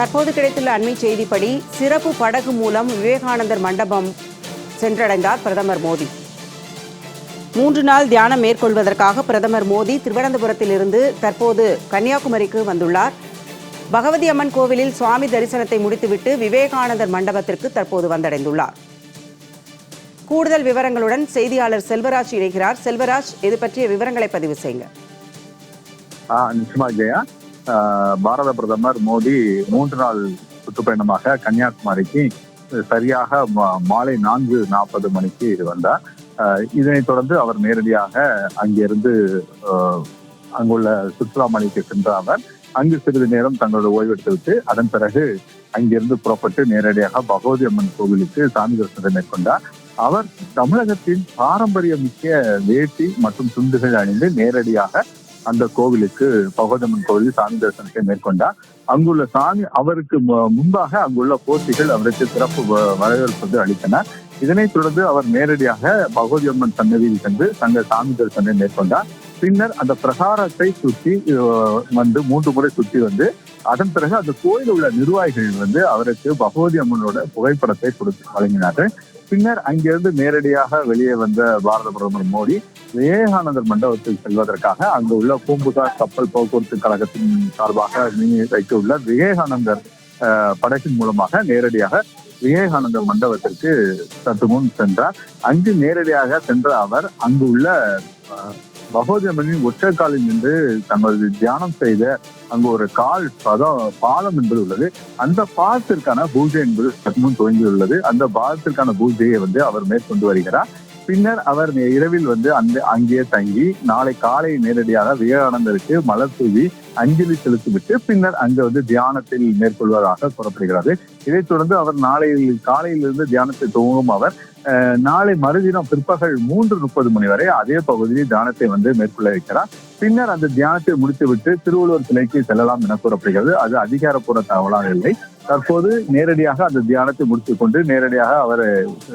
தற்போது கிடைத்துள்ள அண்மை செய்திப்படி சிறப்பு படகு மூலம் விவேகானந்தர் மண்டபம் சென்றடைந்தார் பிரதமர் மோடி. மூன்று நாள் தியானம் மேற்கொள்வதற்காக பிரதமர் மோடி திருவனந்தபுரத்திலிருந்து தற்போது கன்னியாகுமரிக்கு வந்துள்ளார். பகவதி அம்மன் கோவிலில் சுவாமி தரிசனத்தை முடித்துவிட்டு விவேகானந்தர் மண்டபத்திற்கு தற்போது வந்தடைந்துள்ளார். கூடுதல் விவரங்களுடன் செய்தியாளர் செல்வராஜ் இணைகிறார். செல்வராஜ் இது பற்றிய விவரங்களை பதிவு செய்யுங்க. நிச்சயமா ஜெயா. பாரத பிரதமர் மோடி மூன்று நாள் சுற்றுப்பயணமாக கன்னியாகுமரிக்கு சரியாக மா- மாலை நான்கு நாற்பது மணிக்கு வந்தார். இதனைத் தொடர்ந்து அவர் நேரடியாக அங்கிருந்து அங்குள்ள சுற்றுலா மலைக்கு சென்ற அவர் அங்கு சிறிது நேரம் தங்களோட ஓய்வெடுத்துவிட்டு அதன் பிறகு அங்கிருந்து புறப்பட்டு நேரடியாக பகவதி அம்மன் கோவிலுக்கு சாமி தரிசனம் மேற்கொண்டார். அவர் தமிழகத்தின் பாரம்பரியமிக்க வேட்டி மற்றும் துண்டுகள் அணிந்து நேரடியாக அந்த கோவிலுக்கு பகவதம்மன் கோவிலில் சாமி தரிசனத்தை மேற்கொண்டார். அங்குள்ள சாமி அவருக்கு முன்பாக அங்குள்ள போட்டிகள் அவருக்கு சிறப்பு வ- வரவேற்பு அளித்தனர் இதனைத் தொடர்ந்து அவர் நேரடியாக பகவதி அம்மன் சன்னதியில் சென்று தங்கள் சாமி தரிசனம் மேற்கொண்டார். பின்னர் அந்த பிரகாரத்தை சுற்றி வந்து மூன்று முறை சுற்றி வந்து அதன் பிறகு அந்த கோயில் உள்ள நிர்வாகிகள் வந்து அவருக்கு பகவதி அம்மனோட புகைப்படத்தை கொடுத்து வழங்கினார்கள். பின்னர் அங்கிருந்து நேரடியாக வெளியே வந்த பாரத பிரதமர் மோடி விவேகானந்தர் மண்டபத்தில் செல்வதற்காக அங்கு உள்ள பூம்புகார் கப்பல் போக்குவரத்து கழகத்தின் சார்பாக நீ- வைத்துள்ள விவேகானந்தர் படகின் மூலமாக நேரடியாக விவேகானந்தர் மண்டபத்திற்கு சற்று முன் சென்றார். அங்கு நேரடியாக சென்ற அவர் அங்கு உள்ள அஹ், ஒற்றைக்காலில் நின்று தங்களது தியானம் செய்த அங்கு ஒரு கால் பதம் பாலம் என்பது உள்ளது. அந்த பாலத்திற்கான பூஜை என்பது சற்று துவங்கியுள்ளது. அந்த பாலத்திற்கான பூஜையை வந்து அவர் மேற்கொண்டு வருகிறார். பின்னர் அவர் இரவில் வந்து அந்த அங்கேயே தங்கி நாளை காலை நேரடியாக விவேகானந்தருக்கு மலர் தூவி அஞ்சலி செலுத்திவிட்டு பின்னர் அங்கு வந்து தியானத்தில் மேற்கொள்வதாக கூறப்படுகிறது. இதைத் தொடர்ந்து அவர் நாளை காலையிலிருந்து தியானத்தை துவங்கும் அவர் நாளை மறுதினம் பிற்பகல் மூன்று முப்பது மணி வரை அதே பகுதியில் தியானத்தை வந்து மேற்கொள்ள வைக்கிறார் பின்னர் அந்த தியானத்தை முடித்துவிட்டு திருவள்ளுவர் சிலைக்கு செல்லலாம் என கூறப்படுகிறது. அது அதிகாரப்பூர்வ தகவலாக இல்லை. தற்போது நேரடியாக அந்த தியானத்தை முடித்துக் கொண்டு நேரடியாக அவர்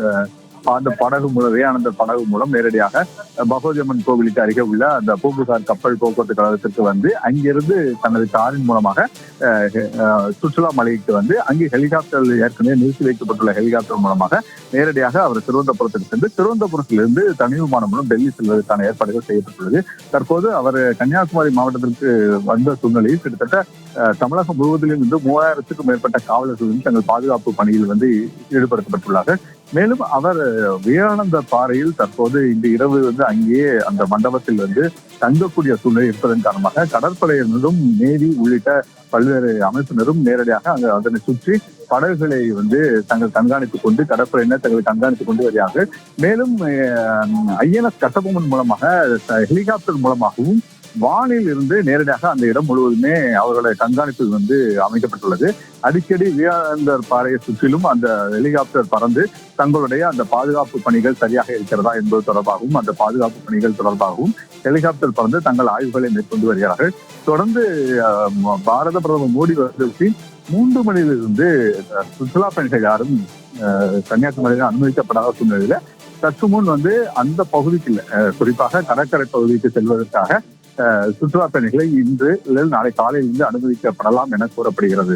அஹ், அந்த படகு மூலம் அந்த படகு மூலம் நேரடியாக பகவதியம்மன் கோவிலுக்கு அருகே உள்ள அந்த பூம்புகார் கப்பல் போக்குவரத்து கழகத்திற்கு வந்து அங்கிருந்து தனது காரின் மூலமாக சுற்றுலா மலைக்கு வந்து அங்கே ஹெலிகாப்டர் ஏற்கனவே நிறுத்தி வைக்கப்பட்டுள்ள ஹெலிகாப்டர் மூலமாக நேரடியாக அவர் திருவனந்தபுரத்துக்கு சென்று திருவனந்தபுரத்திலிருந்து தனி விமானம் மூலம் டெல்லி செல்வதற்கான ஏற்பாடுகள் செய்யப்பட்டுள்ளது. தற்போது அவர் கன்னியாகுமரி மாவட்டத்திற்கு வந்த சூழ்நிலையில் கிட்டத்தட்ட தமிழகம் முழுவதிலும் இருந்து மூவாயிரத்துக்கும் மேற்பட்ட காவலர்கள் வந்து தங்கள் பாதுகாப்பு பணியில் வந்து ஈடுபடுத்தப்பட்டுள்ளார்கள். மேலும் அவர் விவேகானந்த பாறையில் தற்போது இந்த இரவு வந்து அங்கேயே அந்த மண்டபத்தில் வந்து தங்கக்கூடிய சூழ்நிலை இருப்பதன் காரணமாக கடற்படையினரும் நேவி உள்ளிட்ட பல்வேறு அமைப்பினரும் நேரடியாக அங்கு அதனை சுற்றி படகுகளை வந்து தங்கள் கண்காணித்துக் கொண்டு கடற்படையினர் தங்களை கண்காணித்துக் கொண்டு வருகிறார்கள் மேலும் ஐஎன்எஸ் கட்டபொம்மன் மூலமாக ஹெலிகாப்டர் மூலமாகவும் வானில் இருந்து நேரடியாக அந்த இடம் முழுவதுமே அவர்களை கண்காணிப்பு வந்து அமைக்கப்பட்டுள்ளது. அடிக்கடி விவேகானந்தர் பாறையை சுற்றிலும் அந்த ஹெலிகாப்டர் பறந்து தங்களுடைய அந்த பாதுகாப்பு பணிகள் சரியாக இருக்கிறதா என்பது தொடர்பாகவும் அந்த பாதுகாப்பு பணிகள் தொடர்பாகவும் ஹெலிகாப்டர் பறந்து தங்கள் ஆய்வுகளை மேற்கொண்டு வருகிறார்கள். தொடர்ந்து பாரத பிரதமர் மோடி வருவதற்கு மூன்று மணியிலிருந்து சுற்றுலா பயணிகள் யாரும் கன்னியாகுமரியில் அனுமதிக்கப்படாத சூழ்நிலையில சற்று முன் வந்து அந்த பகுதிக்கு குறிப்பாக கடற்கரை பகுதிக்கு செல்வதற்காக சுற்றுலா பயணிகளை இன்று இல்லை நாளை காலையிலிருந்து அனுமதிக்கப்படலாம் என கூறப்படுகிறது.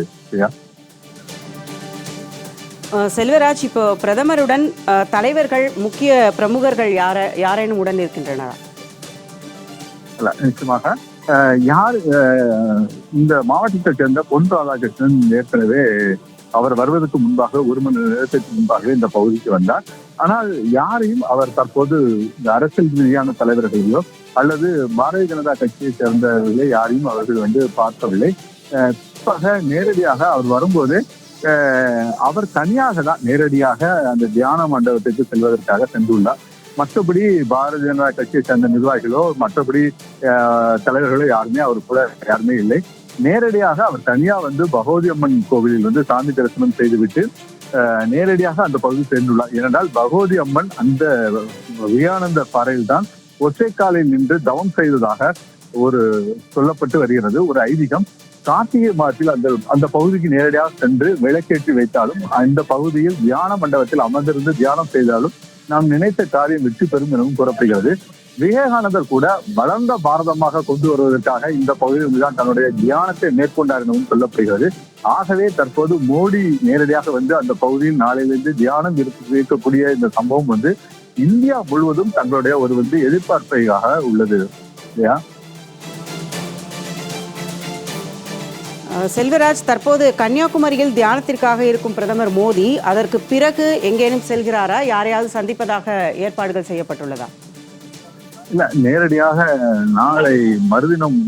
அஹ், செல்வராஜ் இப்போ பிரதமருடன் தலைவர்கள் முக்கிய பிரமுகர்கள் யார யாரேனும் உடன் இருக்கின்றனரா? நிச்சயமாக. யார் இந்த மாவட்டத்தை சேர்ந்த பொன் ராதாகிருஷ்ணன் ஏற்கனவே அவர் வருவதற்கு முன்பாக ஒரு மணி நேரத்திற்கு முன்பாக இந்த பகுதிக்கு வந்தார். ஆனால் யாரையும் அவர் தற்போது இந்த அரசியல் ரீதியான தலைவர்களையோ அல்லது பாரதிய ஜனதா கட்சியை சேர்ந்தவர்களை யாரையும் அவர்கள் வந்து பார்க்கவில்லை. குறிப்பாக நேரடியாக அவர் வரும்போது அவர் தனியாக தான் நேரடியாக அந்த தியான மண்டபத்துக்கு செல்வதற்காக சென்றுள்ளார். மற்றபடி பாரதிய ஜனதா கட்சியை சேர்ந்த நிர்வாகிகளோ மற்றபடி தலைவர்களோ யாருமே அவர் கூட யாருமே இல்லை. நேரடியாக அவர் தனியா வந்து பகவதி அம்மன் கோவிலில் வந்து சாமி தரிசனம் செய்துவிட்டு அஹ், நேரடியாக அந்த பகுதி சென்றுள்ளார் ஏனென்றால் பகவதி அம்மன் அந்த வியானந்த பாறையில் தான் ஒற்றைக்காலில் நின்று தவம் செய்ததாக ஒரு சொல்லப்பட்டு வருகிறது. ஒரு ஐதீகம். கார்த்திகை மாதத்தில் அந்த அந்த பகுதிக்கு நேரடியாக சென்று விளக்கேற்றி வைத்தாலும் அந்த பகுதியில் தியான மண்டபத்தில் அமர்ந்திருந்து தியானம் செய்தாலும் நாம் நினைத்த காரியம் வெற்றி பெறும் எனவும் கூறப்படுகிறது. விவேகானந்தர் கூட வளர்ந்த பாரதமாக கொண்டு வருவதற்காக இந்த பகுதியில் தான் தன்னுடைய தியானத்தை மேற்கொண்டார் எனவும் சொல்லப்படுகிறது. ஆகவே தற்போது மோடி நேரடியாக வந்து அந்த பகுதியில் நாளையிலிருந்து தியானம் இருக்க- இருக்கக்கூடிய இந்த சம்பவம் வந்து இந்தியா முழுவதும் தங்களுடைய ஒரு வந்து எதிர்பார்ப்பையாக உள்ளது இல்லையா? செல்வராஜ் தற்போது கன்னியாகுமரியில் தியானத்திற்காக இருக்கும் பிரதமர் மோடி அதற்கு பிறகு எங்கேனும் செல்கிறாரா? யாரையாவது சந்திப்பதாக ஏற்பாடுகள் செய்யப்பட்டுள்ளதா? இல்ல நேரடியாக நாளை மறுதினம்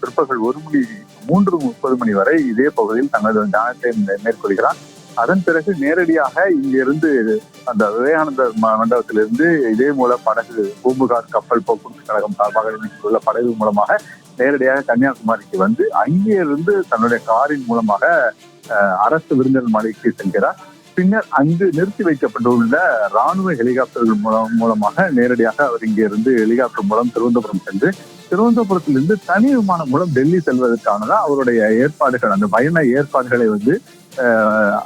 பிற்பகல் ஒரு மணி மூன்று முப்பது மணி வரை இதே பகுதியில் தங்களது தியானத்தை மேற்கொள்கிறார். அதன் பிறகு நேரடியாக இங்கிருந்து அந்த விவேகானந்தர் மண்டபத்திலிருந்து இதே மூல படகு பூம்புகார் கப்பல் போக்குவரத்து கழகம் சார்பாக உள்ள படகு மூலமாக நேரடியாக கன்னியாகுமரிக்கு வந்து அங்கே இருந்து தன்னுடைய காரின் மூலமாக அரசு விருந்தினர் மலைக்கு செல்கிறார். பின்னர் அங்கு நிறுத்தி வைக்கப்பட்டுள்ள ராணுவ ஹெலிகாப்டர்கள் மூலம் மூலமாக நேரடியாக அவர் இங்கே இருந்து ஹெலிகாப்டர் மூலம் திருவனந்தபுரம் சென்று திருவனந்தபுரத்திலிருந்து தனி விமானம் மூலம் டெல்லி செல்வதற்கானதான் அவருடைய ஏற்பாடுகள் அந்த பயண ஏற்பாடுகளை வந்து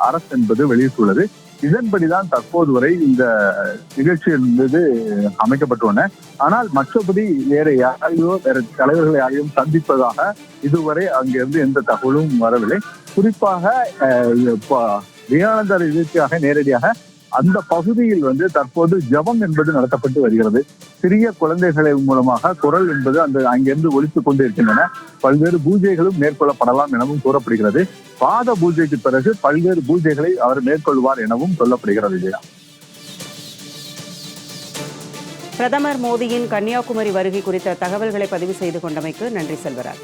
அரசு என்பது வெளியிட்டுள்ளது. இதன்படிதான் தற்போது வரை இந்த நிகழ்ச்சி என்பது அமைக்கப்பட்டுள்ளன. ஆனால் மற்றபடி வேற யாரையோ வேற தலைவர்களை யாரையும் சந்திப்பதாக இதுவரை அங்கிருந்து எந்த தகவலும் வரவில்லை. குறிப்பாக தயானந்தர் விவேகானந்தர் நேரடியாக அந்த பகுதியில் வந்து தற்போது ஜபம் என்பது நடத்தப்பட்டு வருகிறது. சிறிய குழந்தைகளை மூலமாக குரல் என்பது அந்த அங்கிருந்து ஒழித்துக் கொண்டு இருக்கின்றன பல்வேறு பூஜைகளும் மேற்கொள்ளப்படலாம் எனவும் கூறப்படுகிறது. பாத பூஜைக்கு பிறகு பல்வேறு பூஜைகளை அவர் மேற்கொள்வார் எனவும் சொல்லப்படுகிறது இல்லையா பிரதமர் மோடியின் கன்னியாகுமரி வருகை குறித்த தகவல்களை பதிவு செய்து கொண்டமைக்கு நன்றி செல்வராஜ்.